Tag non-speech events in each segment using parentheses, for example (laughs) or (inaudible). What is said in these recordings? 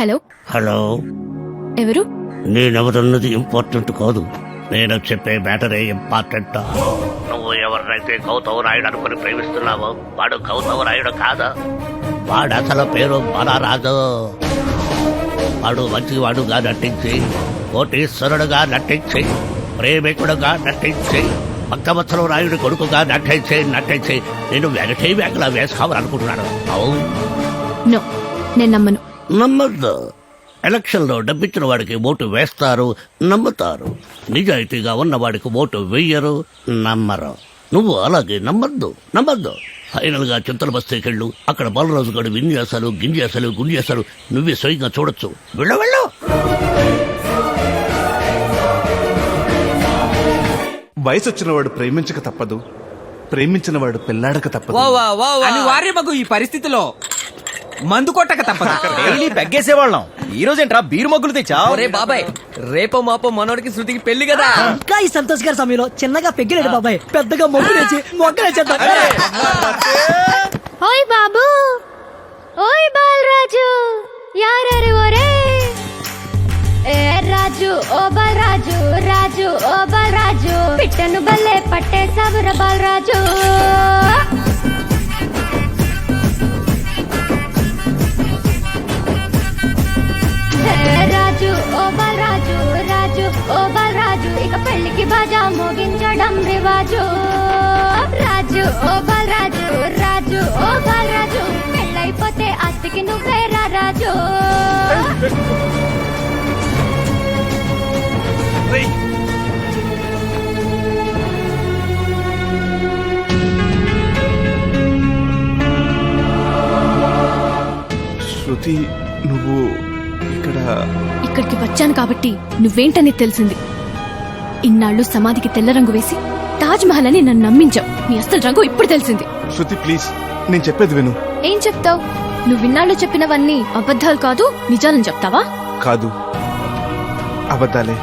Hello. Hello. ఎవరు? నేనెవరన్నది important కాదు. నేను చెప్పే మ్యాటరే ఇంపార్టెంట్ నువ్వు ఎవరినైతే గౌతమ్ రాయుడు అనుకుని ప్రేమిస్తున్నావో వాడు గౌతమ్ రాయుడు కాదా? వాడు అసలు పేరు బలరాజు. వాడు మంచివాడుగా నటించి కోటీశ్వరుడుగా నటించి ప్రేమికుడుగా నటించి భక్తవత్సలం రాయుడు కొడుకుగా నటించి నటించి నేను వెగటే వెగలా వేసుకోవాలనుకుంటున్నాను. అవును నేను నమ్మను. నమ్మద్దు. ఎలక్షన్లో డబ్బిచ్చిన వాడికి ఓటు వేస్తారు నమ్ముతారు. నిజాయితీగా ఉన్నవాడికి ఓటు వెయ్యరు నమ్మరు. నువ్వు అలాగే నమ్మద్దు నమ్మద్దు. ఫైనల్గా చింతల బస్తీకెళ్ళు అక్కడ బలరాజు గడు విన్యాసాలు గింజాసాలు గుంజాసాలు నువ్వే స్వయంగా చూడొచ్చు. వెళ్ళు వెళ్ళు! వయసు వచ్చిన వాడు ప్రేమించక తప్పదు. ప్రేమించిన వాడు పెళ్ళాడక తప్పదు అనివార్యమగు ఈ పరిస్థితిలో. మందు కొట్టక తప్పదు. డైలీ పెగ్గేసేవాళ్ళం. ఈ రోజేంట్రా బీరు మగ్గులు తెచ్చా ఒరే బాబాయ్ రేపో మాపో మనోడికి శృతికి పెళ్ళి కదా. ఇంకా ఈ సంతోష్ గారి సమయంలో చిన్నగా పెగ్గిలేడు బాబాయ్. పెద్దగా మొగ్గు తెచ్చి మొగ్గలేచేద్దాం ఓయ్ బాబు ఓయ్ బాలరాజు యారారు ఒరే. ఏ రాజు ఓ బాలరాజు రాజు ఓ బాలరాజు పిట్టను బల్లే పట్టే సవర బాలరాజు. రాజు ఓ బాలరాజు రాజు ఓ బాలరాజు ఇక పెళ్ళికి బాజా మోగించడం రివాజు. రాజు ఓ బాలరాజు రాజు ఓ బాలరాజు పెళ్ళైపోతే అత్తికి నువ్వే రాజు. శృతి వచ్చాను కాబట్టి నువ్వేంటని తెలిసింది. ఇన్నాళ్ళు సమాధికి తెల్ల రంగు వేసి తాజ్ మహల్ అని నన్ను నమ్మించావు. నీ అసలు రంగు ఇప్పుడు తెలిసింది. శృతి ప్లీజ్ నేను చెప్పేది విను. ఏం చెప్తావు? నువ్వు ఇన్నాళ్ళు చెప్పినవన్నీ అబద్ధాలు కాదు నిజాలని చెప్తావా? కాదు. అబద్ధాలే.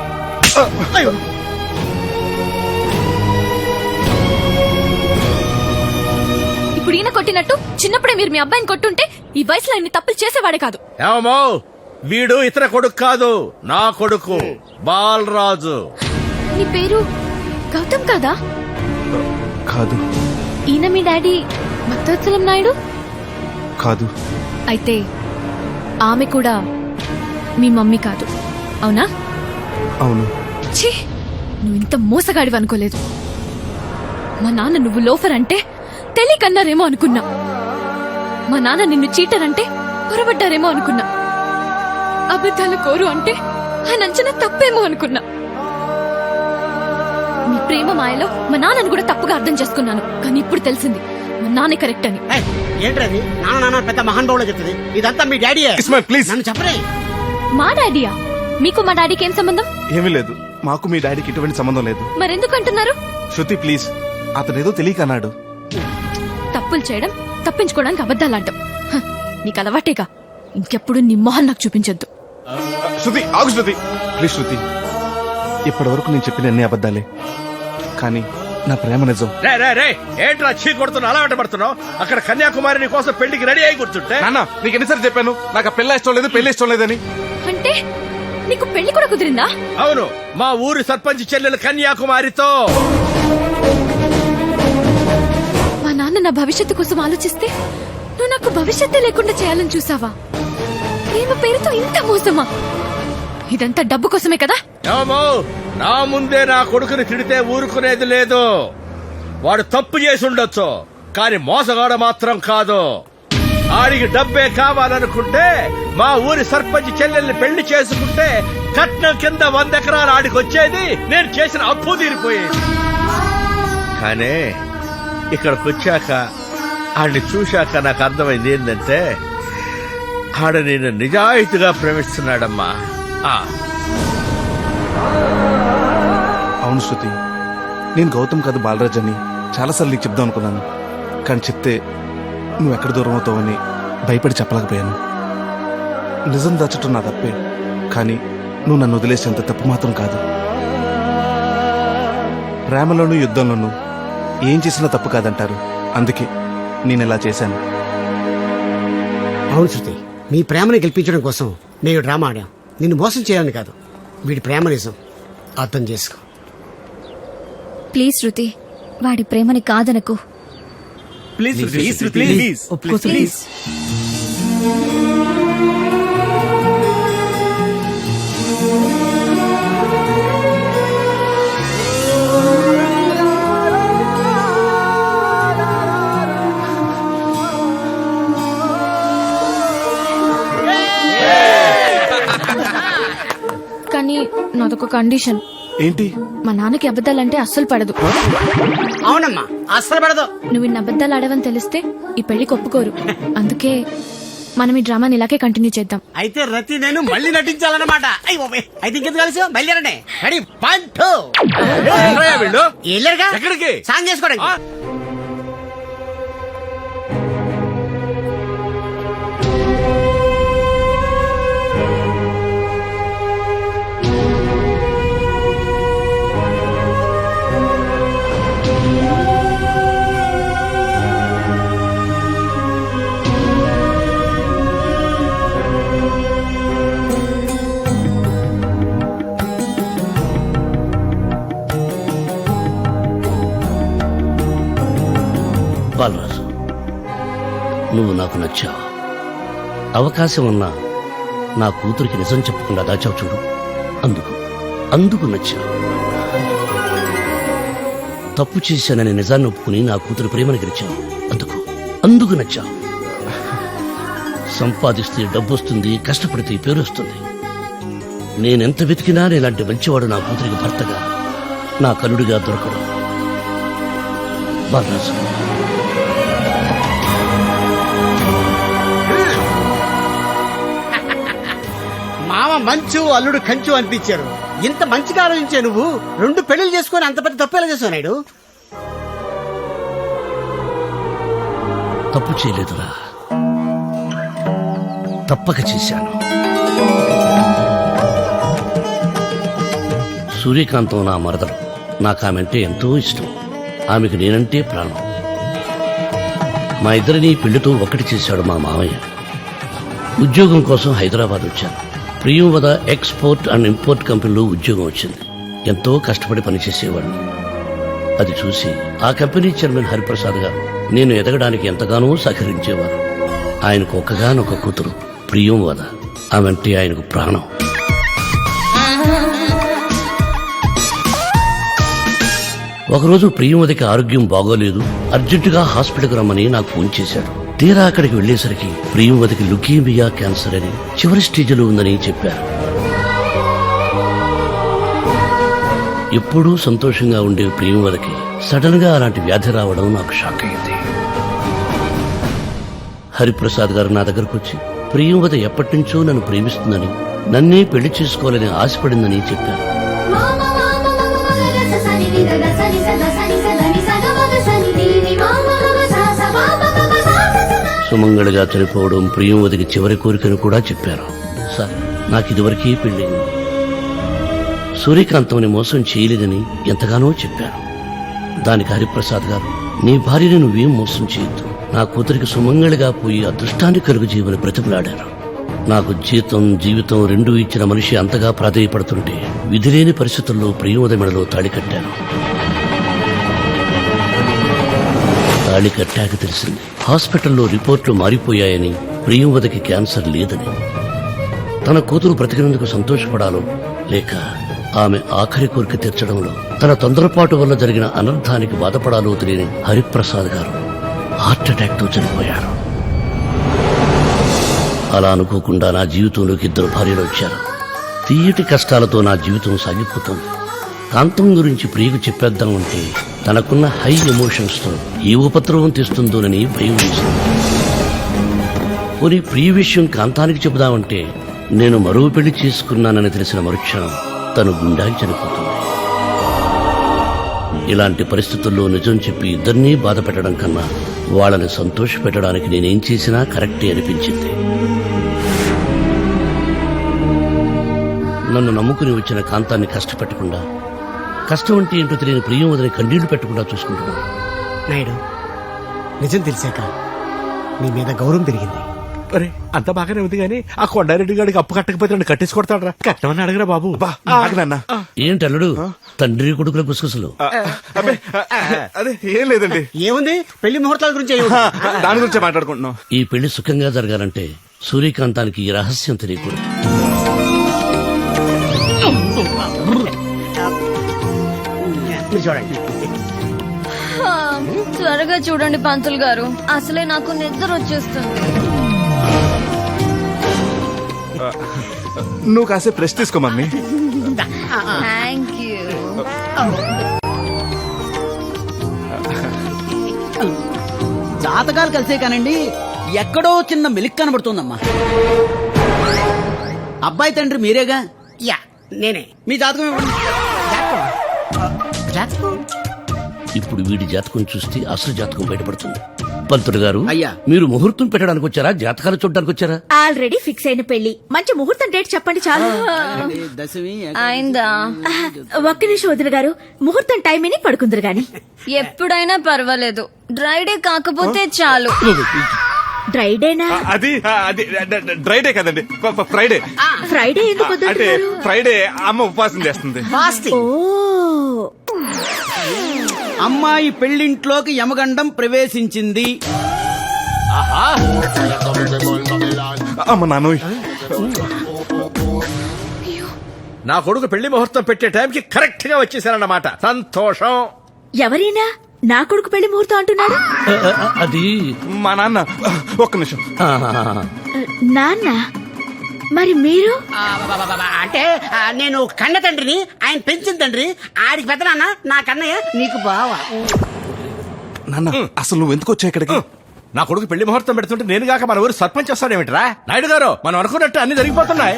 ఇప్పుడు ఈయన కొట్టినట్టు చిన్నప్పుడే మీరు మీ అబ్బాయిని కొట్టుంటే ఈ వయసులో ఇన్ని తప్పులు చేసేవాడే కాదు. ఏమో వీడు ఇతర కొడుకు కాదు నా కొడుకు బాలరాజు. నీ పేరు గౌతమ్ కాదా? కాదు. ఈయన మీ డాడీ భక్తవత్సలం నాయుడు? కాదు. అయితే ఆమె కూడా మీ మమ్మీ కాదు అవునా? అవును. ఛీ! నువ్వు ఇంత మోసగాడివి అనుకోలేదు. మా నాన్న నువ్వు లోఫర్ అంటే తెలియకన్నారేమో అనుకున్నా. మా నాన్న నిన్ను చీటర్ అంటే పొరబడ్డారేమో అనుకున్నా. అబద్ధాల కోరు అంటే ఆయన అంచనా తప్పేమో అనుకున్నా. మీ ప్రేమ మాయలో మా నాన్నను కూడా తప్పుగా అర్థం చేసుకున్నాను. కానీ ఇప్పుడు తెలిసింది మా నాన్నే కరెక్ట్ అని. ఏంటది నాన్న నాన్న పెద్ద మహానుభావులో చెప్తుంది. ఇదంతా మీ డాడీ ఇస్మాయిల్ ప్లీజ్ నన్ను చెప్పరే. మా డాడీయా మీకు మా డాడీకి ఏం సంబంధం? ఏమీ లేదు. మాకు మీ డాడీకి ఎటువంటి సంబంధం లేదు. మరెందుకు అంటున్నారు శృతి ప్లీజ్ అతనేదో తెలియక అన్నాడు. తప్పులు చేయడం తప్పించుకోవడానికి అబద్ధాలు ఆడటం హ, నీకు అలవాటేగా. ఇంకెప్పుడు నీ మొహం నాకు చూపించొద్దు. శృతి ఆగు శృతి. ప్లీజ్ శృతి ఇప్పటి వరకు నేను చెప్పిన అన్ని అబద్ధాలే. కానీ నా ప్రేమ నిజం. రే రే రే ఏంట్రా చీ కొడుతున్నా అలా పడుతున్నావు అక్కడ కన్యాకుమారి నీ కోసం పెళ్ళికి రెడీ అయి కూర్చుంటే? నాన్న నీకు ఎన్నిసార్లు చెప్పాను? నాకు ఆ పెళ్ళ ఇష్టం లేదు పెళ్ళి ఇష్టం లేదని. అంటే నీకు పెళ్ళి కూడా కుదిరిందా? అవును మా ఊరి సర్పంచ్ చెల్లెలు కన్యాకుమారితో. మా నాన్న నా భవిష్యత్తు కోసం ఆలోచిస్తే నువ్వు నాకు భవిష్యత్తే లేకుండా చేయాలని చూసావా? ప్రేమ పేరుతో ఇంత మోసమా? ఇదంతా డబ్బు కోసమే కదా? ఏమో నా ముందే నా కొడుకుని తిడితే ఊరుకునేది లేదు. వాడు తప్పు చేసి ఉండొచ్చు కానీ మోసగాడ మాత్రం కాదు. ఆడికి డబ్బే కావాలనుకుంటే మా ఊరి సర్పంచ్ చెల్లెల్ని పెళ్ళి చేసుకుంటే కట్నం కింద వంద ఎకరాలు ఆడికి వచ్చేది నేను చేసిన అప్పు తీరిపోయేది. కానీ ఇక్కడికి వచ్చాక ఆడిని చూశాక నాకు అర్థమైంది ఏంటంటే ఆడ నేను నిజాయితీగా ప్రేమిస్తున్నాడమ్మా ఆ. అవును శృతి నేను గౌతమ్ కాదు బాలరాజ్ అని చాలాసార్లు నీకు చెప్దాం అనుకున్నాను. కానీ చెప్తే నువ్వు ఎక్కడ దూరం అవుతావని భయపడి చెప్పలేకపోయాను. నిజం దాచటం నా తప్పే కానీ నువ్వు నన్ను వదిలేసేంత తప్పు మాత్రం కాదు. ప్రేమలోనూ యుద్ధంలోనూ ఏం చేసినా తప్పు కాదంటారు. అందుకే నేను ఇలా చేశాను. అవును శృతి మీ ప్రేమను గెలిపించడం కోసం నేను డ్రామా ఆడాం. నిన్ను మోసం చేయాలని కాదు. వీడి ప్రేమ నిజం. అర్థం చేసుకో. ప్లీజ్ శృతి వాడి ప్రేమని కాదనకు. Please please please please. నాదొక కండిషన్. ఏంటి? మా నాన్నకి అబద్ధాలంటే అస్సలు పడదు. అవునమ్మా అస్సలు పడదు. నువ్వు ఇన్ని అబద్ధాలు ఆడవని తెలిస్తే ఈ పెళ్ళికి ఒప్పుకోరు అందుకే మనం ఈ డ్రామాని ఇలాగే కంటిన్యూ చేద్దాం. అయితే రతి నేను మళ్ళీ నటించాలన్నమాట. అయితే ఇంకెందుకు కలిసి బయలుదేరండి. రెడీ ఎక్కడికి? సాంగ్ చేసుకోవడానికి. అవకాశం ఉన్నా నా కూతురికి నిజం చెప్పకుండా దాచావు చూడు. అందుకు అందుకు నచ్చా తప్పు చేశానని నిజాన్ని ఒప్పుకుని నా కూతురు ప్రేమను గెలిచావు. అందుకు అందుకు నచ్చా సంపాదిస్తే డబ్బు వస్తుంది కష్టపడితే పేరు వస్తుంది. నేనెంత వెతికినా నేలాంటి మంచివాడు నా కూతురికి భర్తగా నా కలుడిగా దొరకడు. బాలరాజు. మంచు అల్లుడు కంచు అనిపించారు. ఇంత మంచిగా ఆలోచించే నువ్వు రెండు పెళ్ళి చేసుకొని అంత పెద్ద తప్పు ఎలా చేసావు నాయుడు? తప్పు చేయలేదురా. తప్పక చేశాను. సూర్యకాంతం నా మరదలు. నాకు ఆమెంటే ఎంతో ఇష్టం. ఆమెకు నేనంటే ప్రాణం. మా ఇద్దరిని పెళ్ళితో ఒకటి చేశాడు మా మామయ్య. ఉద్యోగం కోసం హైదరాబాద్ వచ్చాను. ప్రియువద ఎక్స్పోర్ట్ అండ్ ఇంపోర్ట్ కంపెనీలో ఉద్యోగం వచ్చింది. ఎంతో కష్టపడి పనిచేసేవాడిని. అది చూసి ఆ కంపెనీ చైర్మన్ హరిప్రసాద్ గారు నేను ఎదగడానికి ఎంతగానో సహకరించేవారు. ఆయనకు ఒక్కగానొక కూతురు ప్రియం వద. ఆమెంటే ఆయనకు ప్రాణం. ఒకరోజు ప్రియంవదికి ఆరోగ్యం బాగోలేదు. అర్జెంటుగా హాస్పిటల్కి రమ్మని నాకు ఫోన్ చేశాడు. తీరా అక్కడికి వెళ్ళేసరికి ప్రియంవదికి లుకీమియా క్యాన్సర్ అని చివరి స్టేజ్లో ఉందని చెప్పారు. ఎప్పుడూ సంతోషంగా ఉండే ప్రియువతికి సడన్గా అలాంటి వ్యాధి రావడం నాకు షాక్ అయింది హరిప్రసాద్ గారు నా దగ్గరకు వచ్చి ప్రియువత ఎప్పటి నుంచో నన్ను ప్రేమిస్తుందని నన్నే పెళ్ళి చేసుకోవాలని ఆశపడిందని చెప్పారు. సుమంగళిగా చనిపోవడం ప్రియంవతికి చివరి కోరికను కూడా చెప్పారు. సార్ నాకు ఇదివరకే పెళ్ళింది సూర్యకాంతంని మోసం చేయలేదని ఎంతగానో చెప్పారు. దానికి హరిప్రసాద్ గారు నీ భార్యని నువ్వేం మోసం చేయొద్దు. నా కూతురికి సుమంగళిగా పోయి అదృష్టాన్ని కలుగు చేయమని బ్రతిమలాడారు. నాకు జీతం జీవితం రెండూ ఇచ్చిన మనిషి అంతగా ప్రాధేయపడుతుంటే విధిలేని పరిస్థితుల్లో ప్రియోద మెడలో తాళి కట్టాను. తాళి కట్టాక తెలిసింది హాస్పిటల్లో రిపోర్ట్లు మారిపోయాయని ప్రియంవదకి క్యాన్సర్ లేదని. తన కూతురు బ్రతికినందుకు సంతోషపడాలో లేక ఆమె ఆఖరి కోరిక తీర్చడంలో తన తొందరపాటు వల్ల జరిగిన అనర్థానికి బాధపడాలో తెలియని హరిప్రసాద్ గారు హార్ట్అటాక్తో చనిపోయారు. అలా అనుకోకుండా నా జీవితంలోకి ఇద్దరు భార్యలు వచ్చారు. తీయటి కష్టాలతో నా జీవితం సాగిపోతుంది. కాంతం గురించి ప్రియకు చెప్పేద్దాం అంటే తనకున్న హై ఎమోషన్స్తో ఏ ఉపద్రవం తెస్తుందోనని భయం వేసింది. పోనీ ప్రియ విషయం కాంతానికి చెబుదామంటే నేను మరో పెళ్ళి చేసుకున్నానని తెలిసిన మరుక్షణం తను గుండాకి చనిపోతుంది. ఇలాంటి పరిస్థితుల్లో నిజం చెప్పి ఇద్దరినీ బాధ పెట్టడం కన్నా వాళ్ళని సంతోష పెట్టడానికి నేనేం చేసినా కరెక్టే అనిపించింది. నన్ను నమ్ముకుని వచ్చిన కాంతాన్ని కష్టపెట్టకుండా కష్టం అంటే ఏంటో తెలియని ప్రియం వదిలి కన్నీళ్ళు పెట్టకుండా చూసుకుంటున్నాను. నాయుడు నిజం తెలిసాక నీ మీద గౌరవం పెరిగింది. అరే అంత బాగానే ఉంది కానీ ఆ కొండారెడ్డి గారికి అప్పు కట్టకపోతే నన్ను కట్టేసి కొడతాడు కట్టమని అడగరా బాబు. బా ఆగు నాన్న. ఏంటి అల్లుడు? తండ్రి కొడుకుల గుసగుసలు. అదే ఏం లేదండి. ఏముంది? పెళ్ళి ముహూర్తాల గురించి దాని గురించే మాట్లాడుకుంటున్నాం. ఈ పెళ్ళి సుఖంగా జరగాలంటే సూర్యకాంతానికి ఈ రహస్యం తెలియకూడదు. చూడండి త్వరగా చూడండి పంతులు గారు. అసలే నాకు నిద్ర వచ్చేస్తుంది. నువ్వు కాసేపు రెస్ట్ తీసుకో మమ్మీ. థ్యాంక్ యూ జాతకాలు కలిసే కానండి ఎక్కడో చిన్న మెలిక్ కనబడుతోందమ్మా. అబ్బాయి తండ్రి మీరేగా? యా నేనే. మీ జాతకం ఇవ్వండి. జాతకం? ఇప్పుడు వీడి జాతకం చూస్తే అసలు జాతకం బయటపడుతుంది. పంతులు గారు అయ్యా. మీరు ముహూర్తం పెట్టడానికి వచ్చారా? జాతకాలు చూడడానికి వచ్చారా? ఆల్రెడీ ఫిక్స్ అయిన పెళ్ళి మంచి ముహూర్తం డేట్ చెప్పండి చాలు. దశమి అయిందా? ఒక్క నిమిషం వదిన గారు. ముహూర్తం టైం అని పడుకుందరు గాని. ఎప్పుడైనా పర్వాలేదు. డ్రై డే కాకపోతే చాలు. డ్రై డేనా? అది ఆ, అది డ్రైడే కదండి. ఫ్రైడే. ఫ్రైడే ఎందుకు అంటే ఫ్రైడే అమ్మ ఉపవాసం చేస్తుంది. ఫాస్టింగ్. ఓ. అమ్మాయి పెళ్ళింట్లోకి యమగండం ప్రవేశించింది. అమ్మ నా కొడుకు పెళ్ళి ముహూర్తం పెట్టే టైంకి కరెక్ట్గా వచ్చేసారన్నమాట. సంతోషం. ఎవరైనా నా కొడుకు పెళ్ళి ముహూర్తం అంటున్నాడు అది మా నాన్న ఒక్క నిమిషం. నాన్న మరి మీరు. అంటే నేను కన్న తండ్రిని ఆయన పెంచిన తండ్రి ఆడికి పెద్ద నాన్న నా కన్నయ్య నీకు బావ. నాన్న అసలు నువ్వు ఎందుకు వచ్చావు ఇక్కడికి? నా కొడుకు పెళ్ళి ముహూర్తం పెడుతుంటే నేను గాక మన ఊరు సర్పంచ్ వస్తాడేమిట్రా? నాయుడు గారు మనం అనుకున్నట్టు అన్ని జరిగిపోతున్నాయి.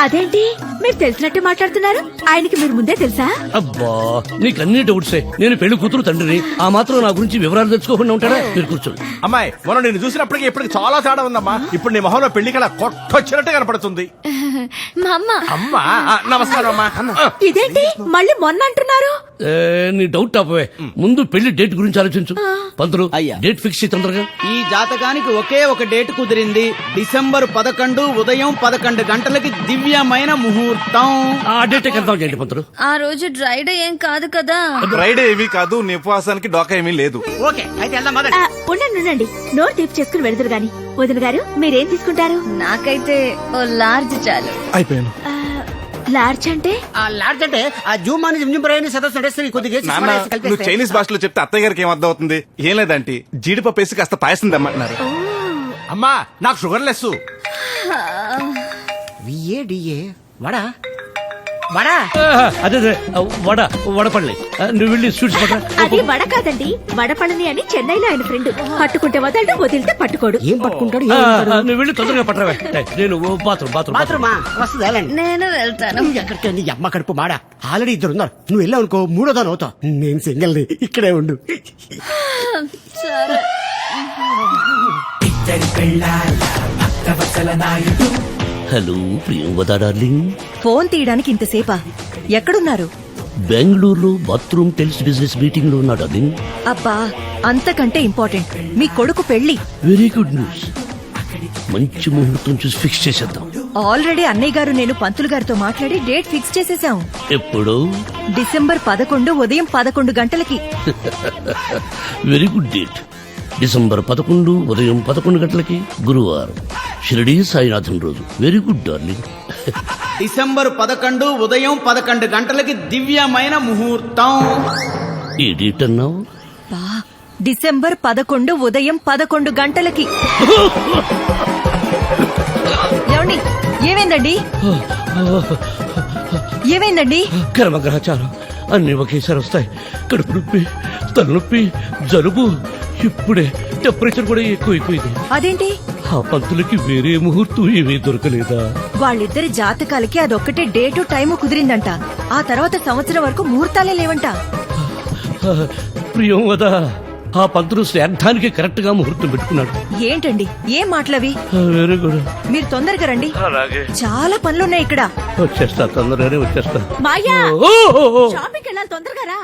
అదేంటి? మీరు తెలిసినట్టు మాట్లాడుతున్నారు. ఆయనకి మీరు ముందే తెలుసా? అబ్బా నీకు అన్ని డౌట్సే. నేను పెళ్ళి కూతురు తండ్రిని. ఆ మాత్రం నా గురించి వివరాలు తెచ్చుకోకుండా ఉంటాడా? మీరు కూర్చోండి. అమ్మాయి మనం నేను చూసినప్పటికీ ఇప్పటికి చాలా తేడా ఉందమ్మా. ఇప్పుడు నీ మొహంలో పెళ్ళి కళ కొట్టొచ్చినట్టు కనపడుతుంది. మా అమ్మ. అమ్మా ఆ, నమస్కారం అమ్మా. ఇదేంటి? మళ్ళీ మొన్న అంటున్నారు. ఏ, నీ డౌట్ ఆపవే. ముందు పెళ్ళి డేట్ గురించి ఆలోచించు. పంతులు అయ్యా. డేట్ ఫిక్స్ చేయి తొందరగా. ఈ జాతకానికి ఒకే ఒక డేట్ కుదిరింది. డిసెంబర్ పదకొండు ఉదయం పదకొండు గంటలకి దివ్యమైన ముహూర్తం. ఆ డేట్ కన్ఫర్మ్ చేయండి పంతులు. ఆ రోజు డ్రై డే ఏం కాదు కదా. ఫ్రైడే ఏమీ కాదు నీ ఉపవాసానికి డోకా ఏమీ లేదు. ఓకే అయితే వెళ్దాం మొదలు ఆ, ఉండండి ఉండండి. నోరు తీపి చేసుకుని వెళుదురు గాని. వదిన గారు మీరేం తీసుకుంటారు? నాకైతే ఓ లార్జ్ చాలు. అయిపోయాను. ఆ, లార్జ్ అంటే? ఆ లాడ్జ్ అంటే ఆ జూమ్ అని జిమ్ బ్రెయిన్ సదస్సు నడుస్తుంది కొద్దిగా నాన్న నువ్వు. చైనీస్ భాషలో చెప్తే అత్తయ్య గారికి ఏం అర్థం అవుతుంది ఏం లేదంటే జీడిపప్పు వేసి కాస్త పాయసం తెమ్మంటున్నారు. అమ్మా నాకు షుగర్ లెస్ విఏ డిఏ వడా? వడా? అదే అదే. నువ్వు వెళ్ళి స్వీట్స్ పట్ల అది వడ కాదండి అని చెన్నైలో ఆయన ఫ్రెండ్. పట్టుకుంటే వదలడు వదిలితే పట్టుకోడు. ఏం పట్టుకుంటాడు నువ్వు వెళ్ళి తొందరగా పట్టరావే. ఏ, నేను బాత్రూమ్ బాత్రూమ్ బాత్రూమా? వస్తుంది వెళ్ళండి. నేను వెళ్తాను. అమ్మ కడుపు మాడా? ఆల్రెడీ ఇద్దరు ఉన్నారు. నువ్వు వెళ్ళావు అనుకో మూడో దాని అవుతావు నేను సింగిల్ ఇక్కడే ఉండు. సరే. Hello Priyamvada darling. ఫోన్ తీయడానికి ఇంతసేపా? ఎక్కడున్నారు? బెంగళూరులో బాత్రూమ్ టెల్స్ బిజినెస్ మీటింగ్లో ఉన్నా డార్లింగ్ అబ్బా అంతకంటే ఇంపార్టెంట్. మీ కొడుకు పెళ్ళి వెరీ గుడ్ న్యూస్. మంచి ముహూర్తం చూసి ఫిక్స్ చేసేద్దాం. ఆల్రెడీ అన్నయ్య గారు నేను పంతులు గారితో మాట్లాడి డేట్ ఫిక్స్ చేసేసాం. ఎప్పుడు? డిసెంబర్ పదకొండు ఉదయం పదకొండు గంటలకి. (laughs) Very good date. డిసెంబర్ పదకొండు ఉదయం పదకొండు గంటలకి గురువారం. షిరిడి సాయినాథన్ రోజు. వెరీ గుడ్ డార్లింగ్ డిసెంబర్ పదకొండు ఉదయం పదకొండు గంటలకి దివ్యమైన ముహూర్తం. ఈ డేట్ అన్నావు? బా డిసెంబర్ పదకొండు ఉదయం పదకొండు గంటలకి. ఏమండి ఏమైందండి? ఏమైందండి? కర్మగ్రహచారం. అన్ని ఒకేసారి వస్తాయి. కడుపు నొప్పి తలనొప్పి జలుబు ఇప్పుడే టెంపరేచర్ కూడా ఎక్కువైపోయింది. అదేంటి? ఆ పంతులకి వేరే ముహూర్తం ఏమీ దొరకలేదా? వాళ్ళిద్దరి జాతకాలకి అదొక్కటే డేటు టైము కుదిరిందంట. ఆ తర్వాత సంవత్సరం వరకు ముహూర్తాలే లేవంట. ప్రియం వదా ఆ పంతులు శ్రాద్ధానికి కరెక్ట్గా ముహూర్తం పెట్టుకున్నాడు. ఏంటండి? ఏం మాటలవి? వెరీ గుడ్ మీరు తొందరగా రండి. అలాగే చాలా పనులున్నాయి ఇక్కడ. వచ్చేస్తా తొందరగానే వచ్చేస్తా. మాయా. షాపింగ్కి వెళ్ళాలి తొందరగా రా.